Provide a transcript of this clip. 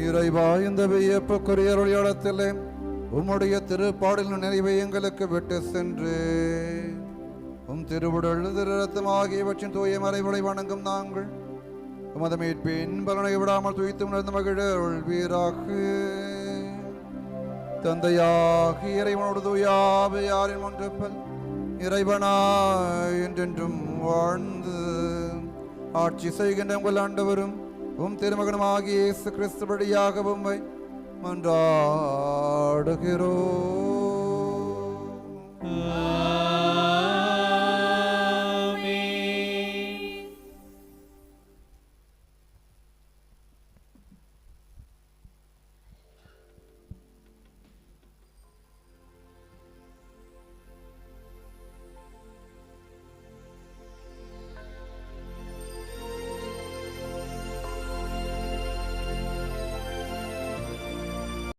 இறைவா இந்த வியப்புக்குரிய இடத்திலே உம்முடைய திருப்பாடலின் நினைவை எங்களுக்கு விட்டு சென்று உம் திருவுடல் திருரத்தம் ஆகியவற்றின் தூய மறைவுளை வணங்கும் நாங்கள் உமது மீட்பின் பலனை விடாமல் துய்த்து உணர்ந்து மகிழ வீராக. தந்தையாக இறைவனோடு தூயாவை யாரின் ஒன்றுப்பல் இறைவனா என்றென்றும் வாழ்ந்து ஆட்சி செய்கின்ற உங்கள் ஆண்டவரும் உம் திருமகனமாகிய இயேசு கிறிஸ்து வழியாக உம்மை மன்றாடுகிறோம்.